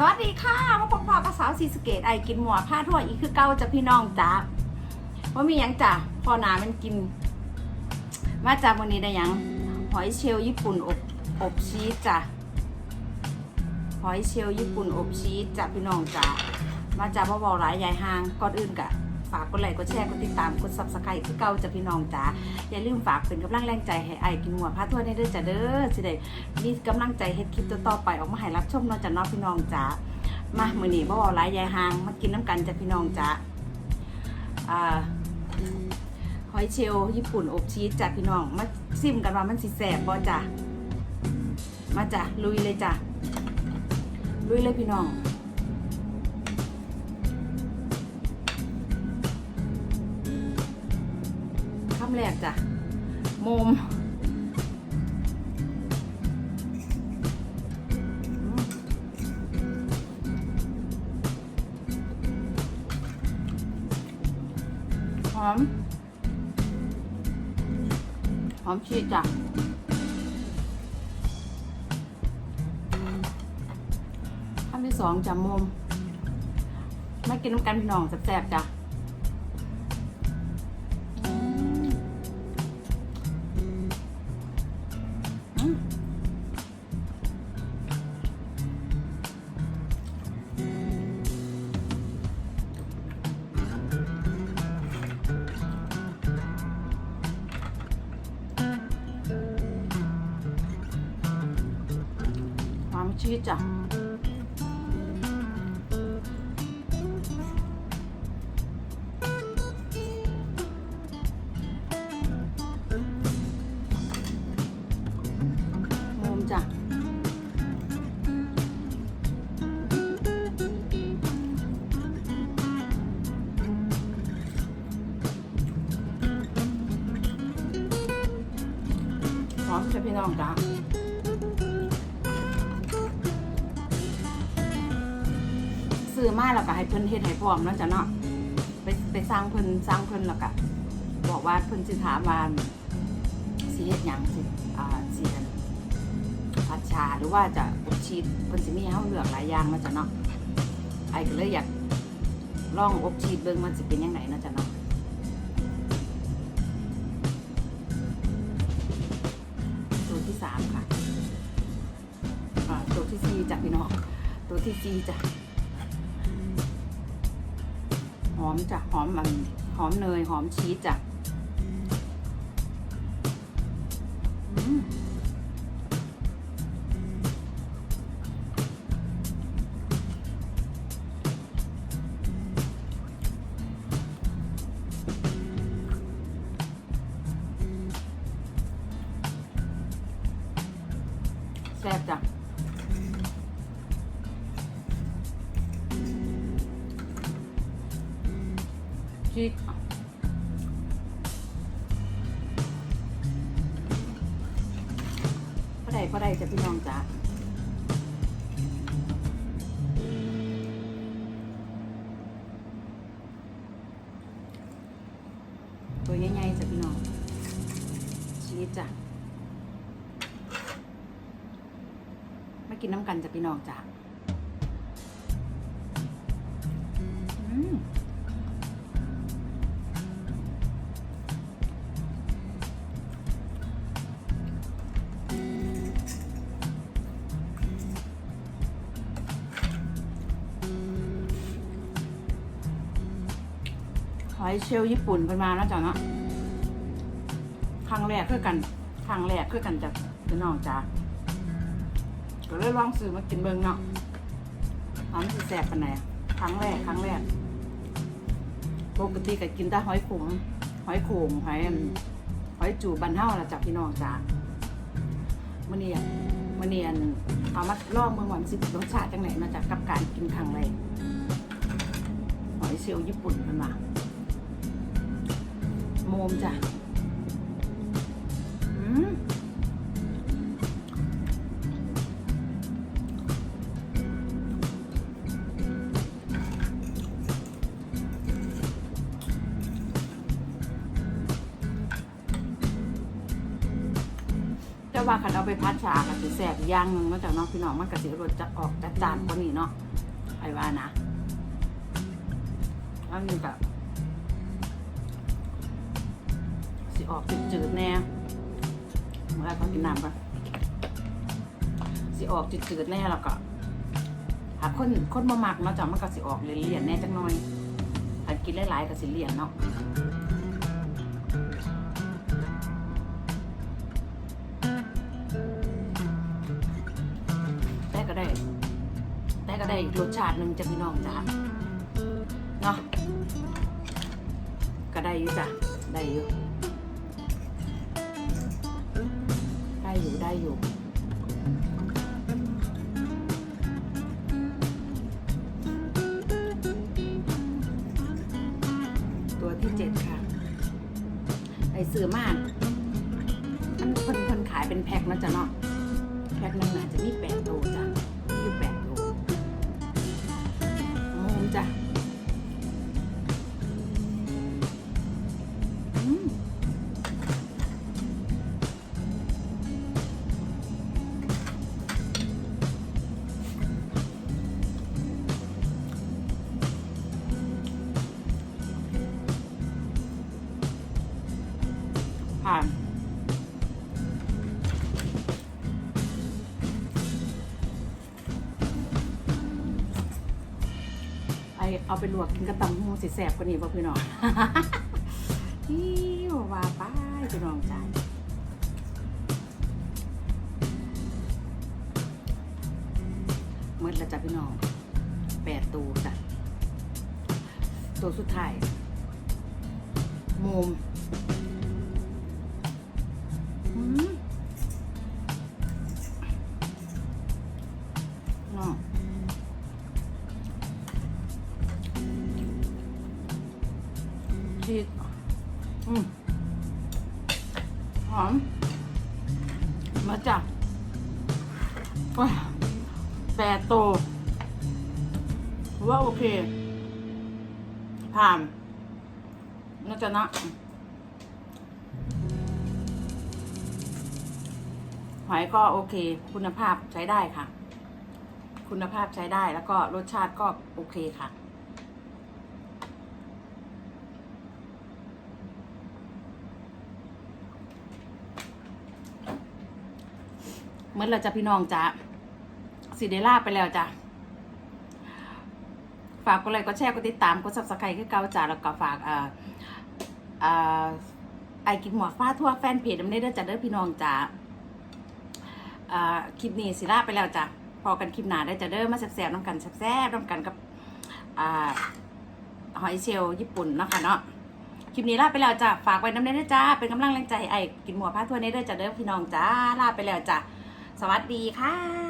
สวัสดีค่ะมาพบพอกับสาวสีสเกตไอกินหมวผ้าทั่วอีกคือเก้าจ้ะพี่น้องจ้าว่ามียังจ้ะพอหนามันกิน มาจากวันนี้ได้ยัง หอยเชลล์ญี่ปุ่นอบอบชีสจ้ะหอยเชลล์ญี่ปุ่นอบชีสจ้ะพี่น้องจ้ามาจากบ่าวหลายยายห่างก่อนอื่นกะ ฝากกดไลค์กดแชร์กดติดตามกดซับสไครต์คือเก่าจะพี่น้องจ้าอย่าลืมฝากเป็นกำลังแรงใจให้ไอกินหมวผ้าทั่วได้เด้อจ้ะเด้อสิได้มีกำลังใจเฮ็ดคลิปต่อไปออกมาให้รับชมเนาะจ้ะเนาะพี่น้องจ้ามามือนี้บ่าวหลายยายหางมากินน้ำกันจ้ะพี่น้องจ้ะอ่าหอยเชลล์ญี่ปุ่นอบชีสจ้ะพี่น้อง มาซิมกันว่ามันสิแสบบ่จ้ะมาจ้ะลุยเลยจ้ะลุยเลยพี่น้องำแรกจ้ะมมอืมหอม หอมชีสจ้ะคำที่สองจ้ะมุมมากินน้ำกันพี่น้องแซ่บๆจ้ะ หอมชีสจ้ะมุมจ้ะหอมจ้ะพี่น้องจ้ะ ซื้อมาแล้วก็ให้เพิ่นเฮ็ดให้พร้อมเนาะจ้ะเนาะไปไปสร้างเพิ่นสร้างเพิ่นแล้วก็บอกว่าเพิ่นสิถามว่าสิเฮ็ดหยังสิอ่าสิผัดชาหรือว่าจะอบชีสเพิ่นสิมีให้เฮาเลือกหลายอย่างเนาะจ้ะเนาะไอ้ก็เลยอยากลองอบชีสเบิ่งมันสิเป็นยังไงเนาะจ้ะเนาะตัวที่สามค่ะ อ่าตัวที่สี่จ้ะพี่น้องตัวที่สี่จ้ะ หอมจ้ะหอมมันหอมเนย หอมชีสจ้ะแซ่บจ้ะ ชีสก็ได้ก็ได้จ้ะพี่น้องจ้ะตัวใหญ่ๆจ้ะพี่น้องชีสจ้ะมากินน้ำกันจ้ะพี่น้องจ้ะอื อยเชลล์ญี่ปุ่นเป็นมาแล้วจ้ะเนาะครั้งแรกคือกันครั้งแรกคือกันจ้ะพี่น้องจ้ะก็เลยลองซื้อมากินเบิ่งเนาะหอมสิแสบปานไหนครั้งแรกครั้งแรกปกติก็กินแต่หอยขมหอยโขงหอยอันหอยจูบบันเท่าละจ้ะพี่น้องจ้ะมื่อนี้อะมื่อนี้อันเอามาลองเมืองวันสิรสชาติจังไหนมาจากกับการกินครั้งแรกหอยเชลล์ญี่ปุ่นเป็นมา โมมจ้ะแต่ว่าคันเอาไปพัดชาก็สิแสบอีกอย่างหนึ่งเนาจ้ะเนาะพี่น้องมันก็สิรสจะออกจัดจานกว่านี้เนาะไอ้ว่านะอันนี้แบ ออกจืดๆแน่เมื่อเขากินน้ำก่อนสิออกจืดๆแน่แล้วก็หากคนคนมาหมักเนาะจ้ะมันก็สิออกเลี่ยนๆแน่จังหน่อยถ้ากินหลายๆก็สิเลี่ยนเนาะแต่ก็ได้ แต่ก็ได้อีกรสชาติหนึ่งจะพี่น้องจ้ะเนาะก็ได้อยู่จ้ะได้อยู่ ได้อยู่ได้อยู่ตัวที่เจ็ดค่ะ ไอซื้อมากมันคนคนขายเป็นแพ็คนะจ๊ะเนาะแพ็คหนึงน่ะจะมีแปดตัวจ้ะ ผ่านไอเอาไปลวกกินกระตำหูสิแสบกว่านี้ป่ะพี่น้องที่ว่าไป้ายพี่น้องจ้าเมื่อล้วจ้ะพี่น้องแปดตัวจ้ะตัวสุดท้ายโมม มาจ้ะว้าแปดโตว่าโอเค ผ่านน่าจะนะหอยก็โอเค คุณภาพใช้ได้ค่ะ คุณภาพใช้ได้แล้วก็รสชาติก็โอเคค่ะ เมื่อเราจะพี่น้องจ้ะสิเดล่าไปแล้วจ้ะฝากกดไลค์กดแชร์กดติดตามกดซับสไครต์คือเก่าจ้ะแล้วก็ฝากอ่าอ่าไอกินหมวกฟ้าทั่วแฟนเพจน้ำเด้อจ้ะเด้อพี่น้องจ้ะอ่าคลิปนี้สิล่าไปแล้วจ้ะพอกันคลิปหน้าได้จ้ะเด้อมาแซ่บๆน้ำกันแซ่บๆน้ำกันกับอ่าหอยเชลล์ญี่ปุ่นเนาะคะเนาะคลิปนี้ลาไปแล้วจ้ะฝากไว้น้ำเด้อจ้าเป็นกำลังแรงใจไอ้กินหมวกผ้าทั่วนี้ด้อจ้ะเด้อพี่น้องจ้าลาไปแล้วจ้ะ สวัสดีค่ะ